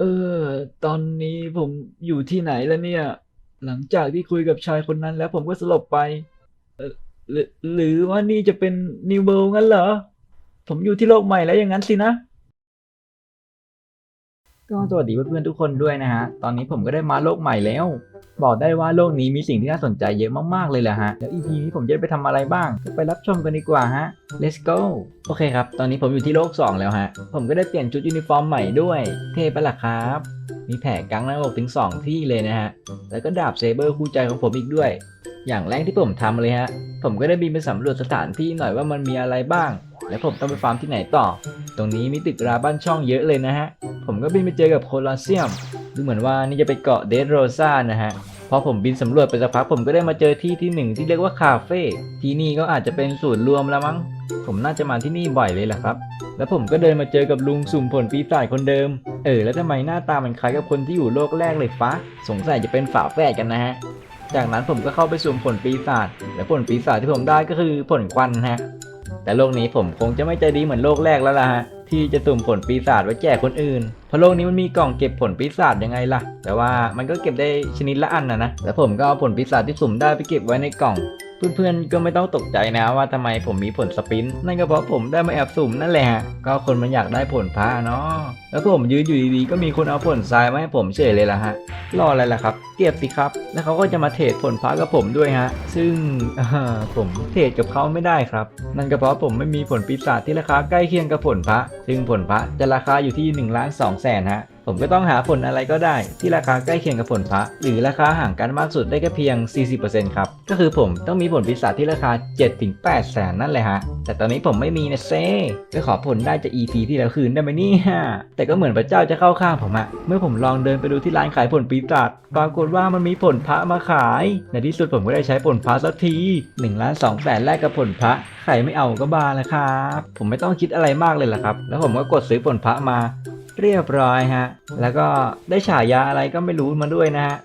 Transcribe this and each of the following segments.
เออ ตอนนี้ผมอยู่ที่ไหนแล้วเนี่ย หลังจากที่คุยกับชายคนนั้นแล้วผมก็สลบไป เออหรือหรือว่านี่จะเป็นนิวเวิลงั้นเหรอ ผมอยู่ที่โลกใหม่แล้วอย่างนั้นสินะ ก็สวัสดีเพื่อนๆทุกคนด้วยนะฮะ ตอนนี้ผมก็ได้มาโลกใหม่แล้ว บอกได้ว่าโลกนี้มีสิ่งที่น่าสนใจเยอะมากๆเลยแหละฮะ แล้ว EP นี้ผมจะไปทำอะไรบ้าง ไปรับชมกันดีกว่าฮะ let's go โอเคครับ ตอนนี้ผมอยู่ที่โลก 2 แล้วฮะ ผมก็ได้เปลี่ยนชุดยูนิฟอร์มใหม่ด้วย เท่ปะล่ะครับ มีแผลกังหน้าอกถึง 2 ที่เลยนะฮะ แล้วก็ดาบเซเบอร์คู่ใจของผมอีกด้วย อย่างแรกที่ผมทำเลยฮะ ผมก็ได้บินไปสำรวจสถานที่หน่อยว่ามันมีอะไรบ้าง แล้วผมต้องไปฟาร์มที่ไหนต่อ ตรงนี้มีตึกราบ้านช่องเยอะเลยนะฮะ ผมก็บินไปเจอกับโคลอสเซียม ดูเหมือนว่านี่จะไปเกาะเดดโรซานะฮะ พอผมบินสำรวจไปสักพักผมก็ได้มาเจอที่ที่หนึ่งที่เรียกว่าคาเฟ่ ที่นี่ก็อาจจะเป็นศูนย์รวมแล้วมั้ง ผมน่าจะมาที่นี่บ่อยเลยแหละครับ แล้วผมก็เดินมาเจอกับลุงสุ่มผลปีศาจคนเดิม เออแล้วทำไมหน้าตามันคล้ายกับคนที่อยู่โลกแรกเลยฟะสงสัยจะเป็นฝาแฝดกันนะฮะ จากนั้นผมก็เข้าไปสุ่มผลปีศาจและผลปีศาจที่ผมได้ก็คือผลควันฮะ แต่โลกนี้ผมคงจะไม่ใจดีเหมือนโลกแรกแล้วล่ะฮะที่จะสุ่มผลปีศาจไว้แจกคนอื่น เพราะโลกนี้มันมีกล่องเก็บผลปีศาจยังไงล่ะ แต่ว่ามันก็เก็บได้ชนิดละอันนะนะแล้วผมก็เอาผลปีศาจที่สุ่มได้ไปเก็บไว้ในกล่อง เพื่อนๆก็ไม่ต้องตกใจนะว่าทำไมผมมีผลสปรินต์นั่นก็เพราะผมได้มาแอบสุ่มนั่นแหละ ก็คนมันอยากได้ผลพระเนาะแล้วผมยืนอยู่ดีๆก็มีคนเอาผลทรายมาให้ผมเฉยเลยล่ะฮะรออะไรล่ะครับ เก็บสิครับ แล้วเขาก็จะมาเทรดผลพระกับผมด้วยฮะ ซึ่งผมเทรดกับเขาไม่ได้ครับ นั่นก็เพราะผมไม่มีผลปีศาจที่ราคาใกล้เคียงกับผลพระซึ่งผลพระจะราคาอยู่ที่1ล้าน2แสนฮะ ผมก็ต้องหาผลอะไรก็ได้ ที่ราคาใกล้เคียงกับผลพระหรือราคาห่างกันมากสุดได้แค่เพียง 40%ครับ ก็คือผมต้องมีผลปีศาจที่ราคา 7-8 แสนนั่นแหละฮะ แต่ตอนนี้ผมไม่มีนะเซ่จะขอผลได้จาก EP ที่แล้วคืนได้ไหมนี่ยแต่ก็เหมือนพระเจ้าจะเข้าข้างผมอะเมื่อผมลองเดินไปดูที่ร้านขายผลปีศาจปรากฏว่ามันมีผลพระมาขาย ในที่สุดผมก็ได้ใช้ผลพระสักที1ล้าน2แสนแรกกับผลพระใครไม่เอาก็บาแล้วครับ ผมไม่ต้องคิดอะไรมากเลยล่ะครับ แล้วผมก็กดซื้อผลพระมาเรียบร้อยฮะ แล้วก็ได้ฉายาอะไรก็ไม่รู้มาด้วยนะฮะ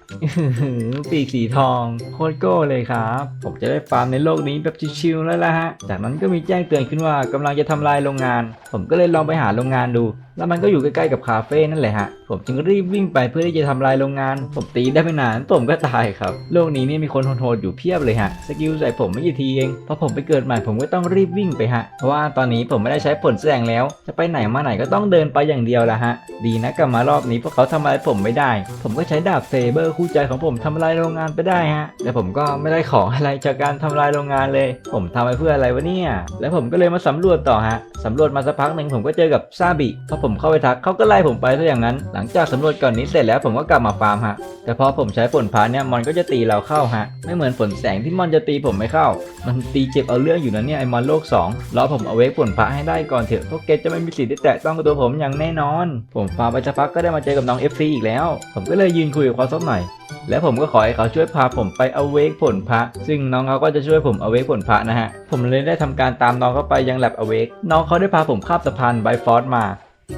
ปีกสีทองโคตรโก้เลยครับ ผมจะได้ฟาร์มในโลกนี้แบบชิวๆแล้วล่ะฮะ จากนั้นก็มีแจ้งเตือนขึ้นว่ากำลังจะทำลายโรงงาน ผมก็เลยลองไปหาโรงงานดู แล้วมันก็อยู่ใกล้ๆกับคาเฟ่นั่นแหละฮะผมจึงรีบวิ่งไปเพื่อที่จะทำลายโรงงาน ผมตีได้ไม่นานผมก็ตายครับ โลกนี้เนี่ยมีคนโหดอยู่เพียบเลยฮะ สกิลใส่ผมไม่กี่ทีเองพอผมไปเกิดใหม่ผมก็ต้องรีบวิ่งไปฮะ เพราะว่าตอนนี้ผมไม่ได้ใช้ผลแสดงแล้ว จะไปไหนมาไหนก็ต้องเดินไปอย่างเดียวละฮะ ดีนะกลับมารอบนี้พวกเขาทำอะไรผมไม่ได้ ผมก็ใช้ดาบเซเบอร์คู่ใจของผมทำลายโรงงานไปได้ฮะ แต่ผมก็ไม่ได้ของอะไรจากการทำลายโรงงานเลย ผมทำไปเพื่ออะไรวะเนี่ย แล้วผมก็เลยมาสำรวจต่อฮะสำรวจมาสักพักหนึ่งผมก็เจอกับซาบิพอผมเข้าไปทักเขาก็ไล่ผมไปซะอย่างนั้นหลังจากสำรวจก่อนนี้เสร็จแล้วผมก็กลับมาฟาร์มฮะ แต่พอผมใช้ผลพาเนี่ยมอนก็จะตีเราเข้าฮะ ไม่เหมือนผลแสงที่มอนจะตีผมไม่เข้า มันตีเจ็บเอาเรื่องอยู่นะเนี่ยไอมอนโลก2รอผมเอาเวกผลพระให้ได้ก่อนเถอะพวกเกตจะไม่มีสิทธิ์ได้แตะต้องตัวผมอย่างแน่นอน ผมฟาร์มไปสักพักก็ได้มาเจอกับน้อง FC อีกแล้ว ผมก็เลยยืนคุยกับเขาสักหน่อยแล้วผมก็ขอให้เขาช่วยพาผมไปเอาเวกผลพระ ซึ่งน้องเขาก็จะช่วยผมเอาเวกผลพระนะฮะ ผมเลยได้ทำการตามน้องเขาไปยังแลบเอาเวกน้องเขาได้พาผมข้ามสะพานไบฟอร์มา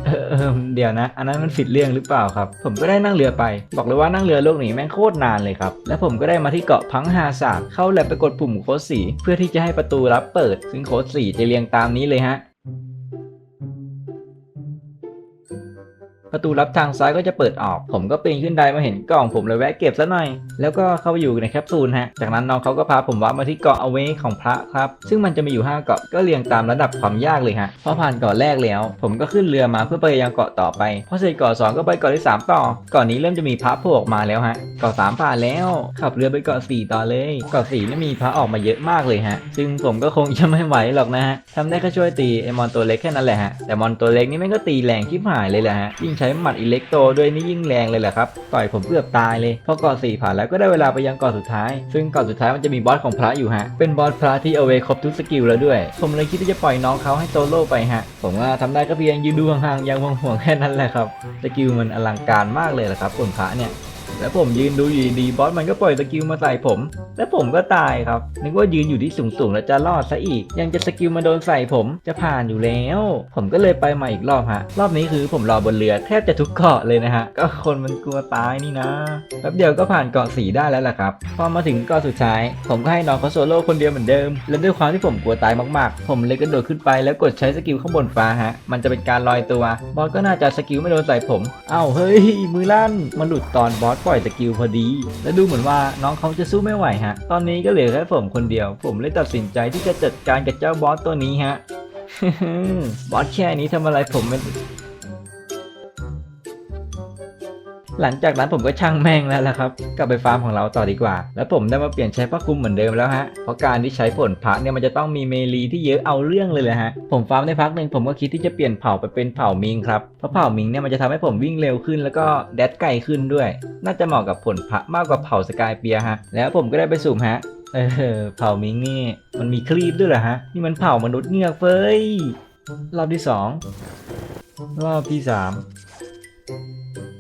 เออเออเดี๋ยวนะ อันนั้นมันผิดเรื่องหรือเปล่าครับ ผมก็ได้นั่งเรือไป บอกเลยว่านั่งเรือโลกนี้แม่งโคตรนานเลยครับ แล้วผมก็ได้มาที่เกาะพังฮาซาเข้าแลบไปกดปุ่มโค้ดสีเพื่อที่จะให้ประตูรับเปิด ซึ่งโค้ดสีจะเรียงตามนี้เลยฮะ ประตูลับทางซ้ายก็จะเปิดออก ผมก็ปีนขึ้นไดมาเห็นกล่องผมเลยแวะเก็บซะหน่อย แล้วก็เข้าไปอยู่ในแคปซูลฮะ จากนั้นน้องเขาก็พาผมวับมาที่เกาะเอาเวของพระครับ ซึ่งมันจะมีอยู่ 5 เกาะก็เรียงตามระดับความยากเลยฮะ พอผ่านเกาะแรกแล้ว ผมก็ขึ้นเรือมาเพื่อไปยังเกาะต่อไป พอเสร็จเกาะสองก็ไปเกาะที่ 3 ต่อ เกาะนี้เริ่มจะมีพระโผล่ออกมาแล้วฮะ เกาะสามผ่านแล้ว ขับเรือไปเกาะสี่ต่อเลย เกาะสี่นี่มีพระออกมาเยอะมากเลยฮะ ซึ่งผมก็คงจะไม่ไหวหรอกนะฮะทำได้แค่ช่วยตีไอมอนตัวเล็กแค่นั้นแหละฮะ แต่มอนตัวเล็กนี่แม่งก็ตีแรงที่หายเลยแหละฮะยิ่งใช้หมัดอิเล็กโตด้วยนี่ยิ่งแรงเลยแหละครับ ต่อยผมเกือบตายเลยพอเกาะสี่ผ่านแล้วก็ได้เวลาไปยังเกาะสุดท้าย ซึ่งเกาะสุดท้ายมันจะมีบอสของพระอยู่ฮะ เป็นบอสพระที่เอาไว้ครบทุกสกิลแล้วด้วย ผมเลยคิดที่จะปล่อยน้องเขาให้โซโล่ไปฮะ ผมว่าทำได้ก็เพียงยืนดูห่างๆยังห่วงๆแค่นั้นแหละครับ สกิลมันอลังการมากเลยแหละครับคนพระเนี่ย แล้วผมยืนดูอยู่ดีบอสมันก็ปล่อยสกิลมาใส่ผม แล้วผมก็ตายครับ นึกว่ายืนอยู่ที่สูงๆแล้วจะรอดซะอีก ยังจะสกิลมาโดนใส่ผมจะผ่านอยู่แล้ว ผมก็เลยไปใหมาอีกรอบฮะ รอบนี้คือผมรอบนเรือแทบจะทุกเกาะเลยนะฮะ ก็คนมันกลัวตายนี่นะ แป๊บเดียวก็ผ่านเกาะสีได้แล้วล่ะครับ พอมาถึงเกาะสุดท้าย ผมก็ให้น้องเขาโซโล่คนเดียวเหมือนเดิม และด้วยความที่ผมกลัวตายมากๆ ผมเลยกระโดดขึ้นไปแล้วกดใช้สกิลข้างบนฟ้าฮะ มันจะเป็นการลอยตัว บอสก็น่าจะสกิลไม่โดนใส่ผม เอ้าเฮ้ยมือลั่นมันหลุดตอนบอสปล่อยสกิลพอดี และดูเหมือนว่าน้องเขาจะสู้ไม่ไหวฮะ ตอนนี้ก็เหลือแค่ผมคนเดียว ผมเลยตัดสินใจที่จะจัดการกับเจ้าบอสตัวนี้ฮะบอสแค่นี้ทำอะไรผมไม่ หลังจากนั้นผมก็ช่างแม่งแล้วล่ะครับกลับไปฟาร์มของเราต่อดีกว่า แล้วผมได้มาเปลี่ยนใช้ผ้าคลุมเหมือนเดิมแล้วฮะเพราะการที่ใช้ผลพระเนี่ยมันจะต้องมีเมลีที่เยอะเอาเรื่องเลยแหละฮะผมฟาร์มได้พักหนึ่งผมก็คิดที่จะเปลี่ยนเผ่าไปเป็นเผ่ามิงครับเพราะเผ่ามิงเนี่ยมันจะทำให้ผมวิ่งเร็วขึ้น แล้วก็แดดไกลขึ้นด้วย น่าจะเหมาะกับผลพระมากกว่าเผ่าสกายเปียฮะแล้วผมก็ได้ไปสุ่มฮะเออเผ่ามิงนี่มันมีครีบด้วยเหรอฮะนี่มันเผ่ามนุษย์เงือกเฟ้ยรอบที่สองรอบที่สาม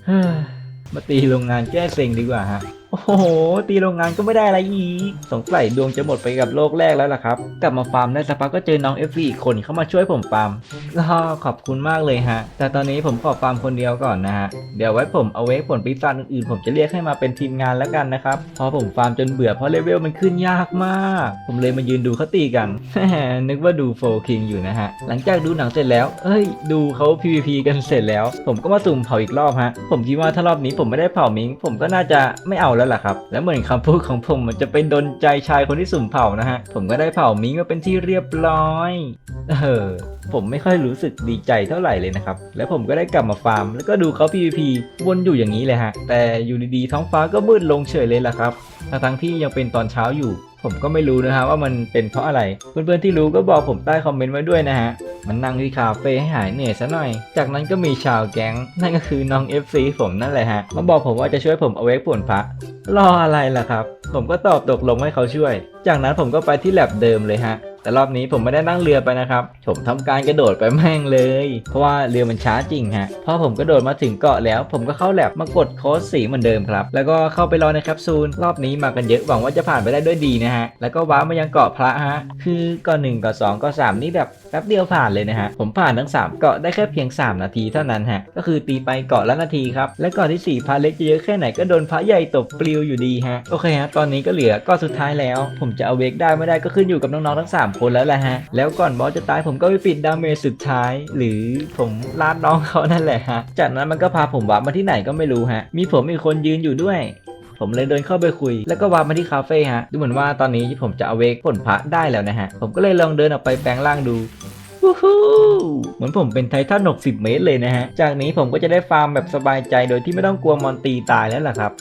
เฮ้ มาตีโรงงานแก้เซ็งดีกว่าฮะ โอ้โห ตีโรงงานก็ไม่ได้อะไรอีก สงสัยดวงจะหมดไปกับโลกแรกแล้วล่ะครับ กลับมาฟาร์มได้สักพักก็เจอน้องเอฟอีกคนเข้ามาช่วยผมฟาร์มก็ขอบคุณมากเลยฮะ แต่ตอนนี้ผมขอฟาร์มคนเดียวก่อนนะฮะ เดี๋ยวไว้ผมเอาไว้ผลปีศาจอื่นๆ ผมจะเรียกให้มาเป็นทีมงานแล้วกันนะครับพราะผมฟาร์มจนเบื่อเพราะเลเวลมันขึ้นยากมาก ผมเลยมายืนดูเขาตีกัน นึกว่าดูโฟคิงอยู่นะฮะ หลังจากดูหนังเสร็จแล้ว เอ้ย ดูเขา PVP กันเสร็จแล้ว ผมก็มาสุ่มเผาอีกรอบฮะ ผมคิดว่าถ้ารอบนี้ผมไม่ได้เผามิง ผมก็น่าจะไม่เอาแล้วล่ะครับ แล้วเหมือนคำพูดของผมมันจะเป็นดนใจชายคนที่สุ่มเผานะฮะ ผมก็ได้เผามิงมาเป็นที่เรียบร้อย เออ ผมไม่ค่อยรู้สึกดีใจเท่าไหร่เลยนะครับ แล้วผมก็ได้กลับมาฟาร์ม แล้วก็ดูเขา PVP วนอยู่อย่างนี้เลยฮะ แต่อยู่ดีๆท้องฟ้าก็มืดลงเฉยเลยล่ะครับ ทั้งที่ยังเป็นตอนเช้าอยู่ ผมก็ไม่รู้นะฮะว่ามันเป็นเพราะอะไร เพื่อนๆที่รู้ก็บอกผมใต้คอมเมนต์ไว้ด้วยนะฮะ มันนั่งที่คาเฟ่ให้หายเหนื่อยซะหน่อย จากนั้นก็มีชาวแก๊ง นั่นก็คือน้อง FC ผมนั่นแหละฮะ มาบอกผมว่าจะช่วยผมเอาเวกป่วนพระรออะไรล่ะครับ ผมก็ตอบตกลงให้เขาช่วย จากนั้นผมก็ไปที่แลบเดิมเลยฮะ แต่รอบนี้ผมไม่ได้นั่งเรือไปนะครับ ผมทำการกระโดดไปแม่งเลย เพราะว่าเรือมันช้าจริงฮะพอผมกระโดดมาถึงเกาะแล้ว ผมก็เข้าแลบมากดโค้ดสีเหมือนเดิมครับ แล้วก็เข้าไปรอในแคปซูลรอบนี้มากันเยอะหวังว่าจะผ่านไปได้ด้วยดีนะฮะ แล้วก็ว้ามายังเกาะพระฮะ คือเกาะหนึ่งเกาะสองเกาะสามนี่แบบแป๊บเดียวผ่านเลยนะฮะ ผมผ่านทั้งสามเกาะได้แค่เพียง 3 นาทีเท่านั้นฮะ ก็คือตีไปเกาะละนาทีครับ และเกาะที่สี่พระเล็กจะเยอะแค่ไหนก็โดนพระใหญ่ตบปลิวอยู่ดีฮะ โอเคฮะ ตอนนี้ก็เหลือเกาะสุดท้ายแล้ว ผมจะเอาเวกได้ไม่ได้ก็ขึ้นอยู่กับน้องๆทั้ง 3คนแล้วแหละฮะ แล้วก่อนบอสจะตายผมก็ไปปิดดาเมจสุดท้าย หรือผมลาดน้องเขานั่นแหละฮะ จากนั้นมันก็พาผมวับมาที่ไหนก็ไม่รู้ฮะ มีผมอีกคนยืนอยู่ด้วยผมเลยเดินเข้าไปคุย แล้วก็วาร์ปมาที่คาเฟ่ฮะ ดูเหมือนว่าตอนนี้ผมจะเอาเวกผลพระได้แล้วนะฮะ ผมก็เลยลองเดินออกไปแปลงร่างดูเหมือนผมเป็นไททัน60 เมตรเลยนะฮะ จากนี้ผมก็จะได้ฟาร์มแบบสบายใจโดยที่ไม่ต้องกลัวมอนตีตายแล้วล่ะครับ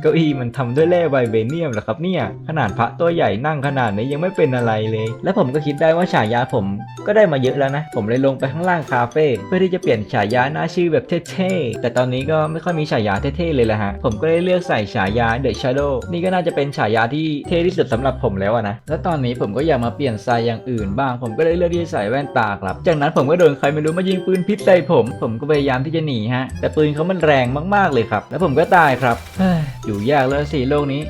เก้าอี้มันทำด้วยแร่ไวเบเนียมเหรอครับเนี่ย ขนาดพระตัวใหญ่นั่งขนาดนี้ยังไม่เป็นอะไรเลย และผมก็คิดได้ว่าฉายาผมก็ได้มาเยอะแล้วนะ ผมเลยลงไปข้างล่างคาเฟ่เพื่อที่จะเปลี่ยนฉายาหน้าชื่อแบบเท่ๆ แต่ตอนนี้ก็ไม่ค่อยมีฉายาเท่ๆเลยละฮะ ผมก็เลยเลือกใส่ฉายา The Shadow นี่ก็น่าจะเป็นฉายาที่เท่ที่สุดสำหรับผมแล้วนะ และตอนนี้ผมก็อยากมาเปลี่ยนสไตล์อย่างอื่นบ้าง ผมก็เลยเลือกที่จะใส่แว่นตาครับ จากนั้นผมก็โดนใครไม่รู้มายิงปืนพิษใส่ผม ผมก็พยายามที่จะหนีฮะ แต่ปืนเขามันแรงมากๆเลยครับ แล้วผมก็ตายครับเฮ้ยอยู่ยากแล้วสิโลกนี้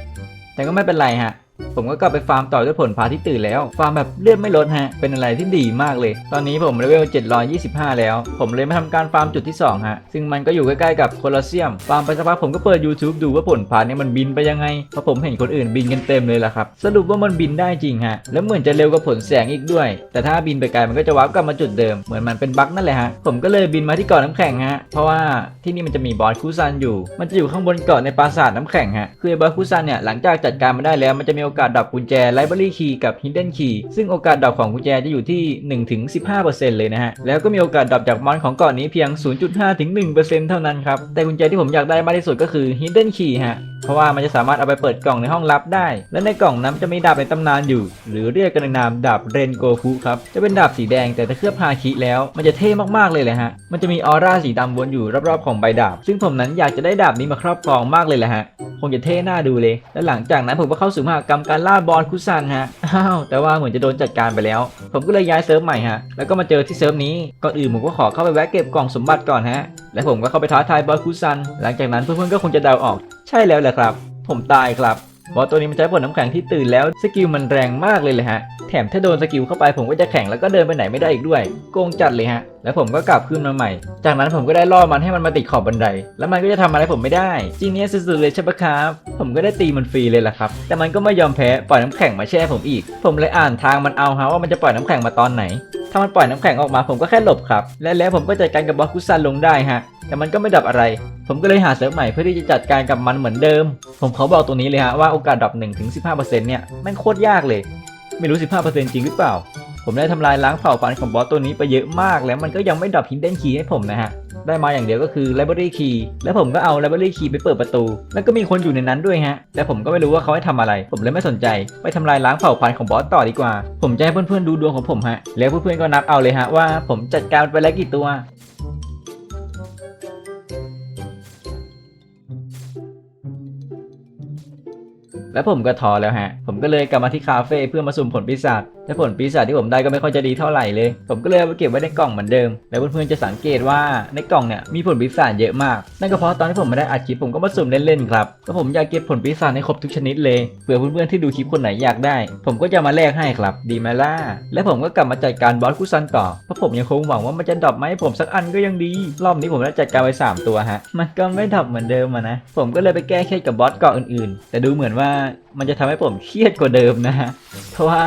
แต่ก็ไม่เป็นไรฮะ ผมก็กลับไปฟาร์มต่อด้วยผลพาที่ตื่นแล้ว ฟาร์มแบบเลือดไม่ลดฮะ เป็นอะไรที่ดีมากเลย ตอนนี้ผมเลเวล 725 แล้ว ผมเลยมาทำการฟาร์มจุดที่ 2 ฮะ ซึ่งมันก็อยู่ใกล้ๆกับโคลอสเซียม ฟาร์มไปสักพักผมก็เปิด YouTube ดูว่าผลพาเนี่ยมันบินไปยังไง เพราะผมเห็นคนอื่นบินกันเต็มเลยล่ะครับ สรุปว่ามันบินได้จริงฮะ แล้วเหมือนจะเร็วกว่าผลแสงอีกด้วย แต่ถ้าบินไปไกลมันก็จะวาร์ปกลับมาจุดเดิม เหมือนมันเป็นบั๊กนั่นแหละฮะ ผมก็เลยบินมาที่เกาะน้ำแข็งฮะ เพราะว่าที่นี่มันจะมีบอสคูซันอยู่ มันจะอยู่ข้างบนเกาะในปราสาทน้ำแข็งฮะ คือบอสคูซันเนี่ยหลังจากจัดการมันได้แล้วมันจะมีโอกาสดับกุญแจ library key กับ Hidden Key ซึ่งโอกาสดับของกุญแจจะอยู่ที่1ถึง15%เลยนะฮะ แล้วก็มีโอกาสดับจากมอนของเกาะนี้เพียง 0.5ถึง1%เท่านั้นครับ แต่กุญแจที่ผมอยากได้มากที่สุดก็คือ Hidden Key ฮะ เพราะว่ามันจะสามารถเอาไปเปิดกล่องในห้องลับได้ และในกล่องนั้นจะมีดาบในตำนานอยู่ หรือเรียกกันในนามดาบเรนโกคุครับ จะเป็นดาบสีแดงแต่ถ้าเคลือบฮาคิแล้ว มันจะเท่มากๆเลยแหละฮะ มันจะมีออร่าสีดำวนอยู่รอบๆของใบดาบ ซึ่งผมนั้นอยากจะได้ดาบนี้มาครอบครองมากเลยแหละฮะ คงจะเท่หน้าดูเลย และหลังจากนั้นผมก็เข้าสู่มหากรรมการล่าบอลคุซันฮะ อ้าว แต่ว่าเหมือนจะโดนจัดการไปแล้ว ผมก็เลยย้ายเซิร์ฟใหม่ฮะ แล้วก็มาเจอที่เซิร์ฟนี้ ก่อนอื่นผมก็ขอเข้าไปแวะเก็บกล่องสมบัติก่อนฮะ และผมก็เข้าไปท้าทายบอลคุซัน หลังจากนั้นเพื่อนๆก็คงจะเดาออก ใช่แล้วแหละครับ ผมตายครับบอสตัวนี้มันใช้ผลน้ำแข็งที่ตื่นแล้วสกิลมันแรงมากเลยเลยฮะ แถมถ้าโดนสกิลเข้าไปผมก็จะแข็งแล้วก็เดินไปไหนไม่ได้อีกด้วย โกงจัดเลยฮะ แล้วผมก็กลับขึ้นมาใหม่ จากนั้นผมก็ได้ล่อมันให้มันมาติดขอบบันได แล้วมันก็จะทำอะไรผมไม่ได้จีเนี้ยสุดๆเลยใช่ปะครับ ผมก็ได้ตีมันฟรีเลยล่ะครับ แต่มันก็ไม่ยอมแพ้ปล่อยน้ำแข็งมาแช่ผมอีก ผมเลยอ่านทางมันเอาฮะว่ามันจะปล่อยน้ำแข็งมาตอนไหน ถ้ามันปล่อยน้ำแข็งออกมาผมก็แค่หลบครับ และแล้วผมก็จัดการกับบอสกุซันลงได้ฮะ แต่มันก็ไม่ดับอะไร ผมก็เลยหาเซิร์ฟใหม่เพื่อที่จะจัดการกับมันเหมือนเดิม ผมขอบอกตรงนี้เลยฮะว่าโอกาสดับ1ถึง15%เนี่ยแม่งโคตรยากเลย ไม่รู้ 15%จริงหรือเปล่า ผมได้ทำลายล้างเผ่าพันธุ์ของบอสตัวนี้ไปเยอะมาก แล้วมันก็ยังไม่ดับ Hidden Key ให้ผมนะฮะ ได้มาอย่างเดียวก็คือ Library Key แล้วผมก็เอา Library Key ไปเปิดประตู แล้วก็มีคนอยู่ในนั้นด้วยฮะ แต่ผมก็ไม่รู้ว่าเขาให้ทำอะไร ผมเลยไม่สนใจ ไปทำลายล้างเผ่าพันธุ์ของบอสต่อดีกว่า ผมจะให้เพื่อนๆดูดวงของผมฮะ แล้วเพื่อนๆก็นับเอาเลยฮะว่าผมจัดการไปแล้วกี่ตัวแล้วผมก็ท้อแล้วฮะ ผมก็เลยกลับมาที่คาเฟ่เพื่อมาสุ่มผลปีศาจแต่ผลปีศาจที่ผมได้ก็ไม่ค่อยจะดีเท่าไหร่เลย ผมก็เลยเอาไปเก็บไว้ในกล่องเหมือนเดิม แล้วเพื่อนๆจะสังเกตว่าในกล่องเนี่ยมีผลปีศาจเยอะมาก นั่นก็เพราะตอนที่ผมไม่ได้อัดคลิปผมก็มาสุ่มเล่นๆครับก็ผมอยากเก็บผลปีศาจให้ครบทุกชนิดเลย เผื่อเพื่อนๆที่ดูคลิปคนไหนอยากได้ ผมก็จะมาแลกให้ครับ ดีไหมล่ะ และผมก็กลับมาจัดการบอสคุซันต่อ เพราะผมยังคงหวังว่ามันจะดรอปมาให้ผมสักอันก็ยังดี รอบนี้ผมได้จัดการไปสามตัวฮะ มันก็ไม่ดรอปเหมือนเดิมนะ ผมก็เลยไปแก้เคล็ดกับบอสเกาะอื่นๆ แต่ดูเหมือนว่า มันจะทำให้ผมเครียดกว่าเดิมนะฮะ เพราะว่า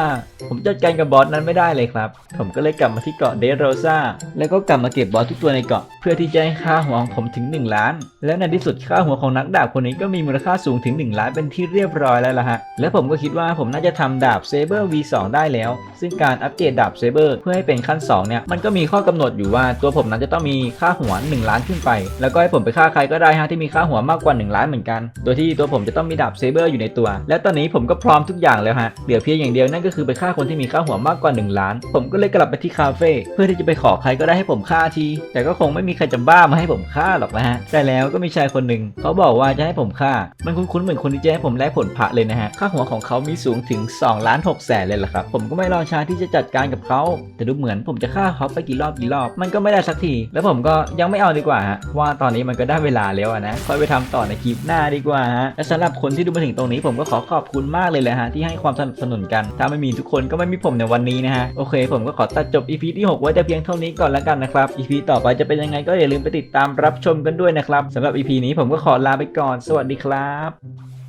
ผมจัดการกับบอสนั้นไม่ได้เลยครับ ผมก็เลยกลับมาที่เกาะเดโรซาแล้วก็กลับมาเก็บบอสทุกตัวในเกาะ เพื่อที่จะให้ค่าหัวของผมถึง 1 ล้าน และในที่สุดค่าหัวของนักดาบคนนี้ก็มีมูลค่าสูงถึง 1 ล้านเป็นที่เรียบร้อยแล้วล่ะฮะ และผมก็คิดว่าผมน่าจะทำดาบเซเบอร์ V2 ได้แล้ว ซึ่งการอัปเกรดดาบเซเบอร์เพื่อให้เป็นขั้น2เนี่ย มันก็มีข้อกำหนดอยู่ว่าตัวผมนั้นจะต้องมีค่าหัว 1 ล้านขึ้นไป แล้วก็ให้ผมไปฆ่าใครก็ได้ฮะที่มีค่าหัวมากกว่า 1 ล้านเหมือนกัน โดยที่ตัวผมจะต้องมีดาบเซเบอร์อยู่ในตัวและและตอนนี้ผมก็พร้อมทุกอย่างแล้วฮะ เหลือเพียงอย่างเดียวนั่นก็คือไปฆ่าคนที่มีค่าหัวมากกว่า 1 ล้าน ผมก็เลยกลับไปที่คาเฟ่เพื่อที่จะไปขอใครก็ได้ให้ผมฆ่าที แต่ก็คงไม่มีใครจะบ้ามาให้ผมฆ่าหรอกนะฮะ แต่แล้วก็มีชายคนหนึ่งเขาบอกว่าจะให้ผมฆ่า มันคุ้นๆเหมือนคนที่จะให้ผมแลกผลพระเลยนะฮะ ค่าหัวของเขามีสูงถึง2ล้าน6แสนเลยล่ะครับ ผมก็ไม่รอช้าที่จะจัดการกับเขาแต่ดูเหมือนผมจะฆ่าเขาไปกี่รอบกี่รอบ มันก็ไม่ได้สักที แล้วผมก็ยังไม่เอาดีกว่าฮะ ว่าตอนนี้มันก็ได้เวลาแล้วอะนะ ค่อยไปทำต่อในคลิปหน้าดีกว่าฮะ และสำหรับคนที่ดูมาถึงตรงนี้ผมก็ขอขอบคุณมากเลยแหละฮะที่ให้ความสนับสนุนกัน ถ้าไม่มีทุกคนก็ไม่มีผมในวันนี้นะฮะ โอเค ผมก็ขอตัดจบ EP ที่ 6 ไว้แต่เพียงเท่านี้ก่อนแล้วกันนะครับ EP ต่อไปจะเป็นยังไงก็อย่าลืมไปติดตามรับชมกันด้วยนะครับสำหรับ EP นี้ผมก็ขอลาไปก่อน สวัสดีครับ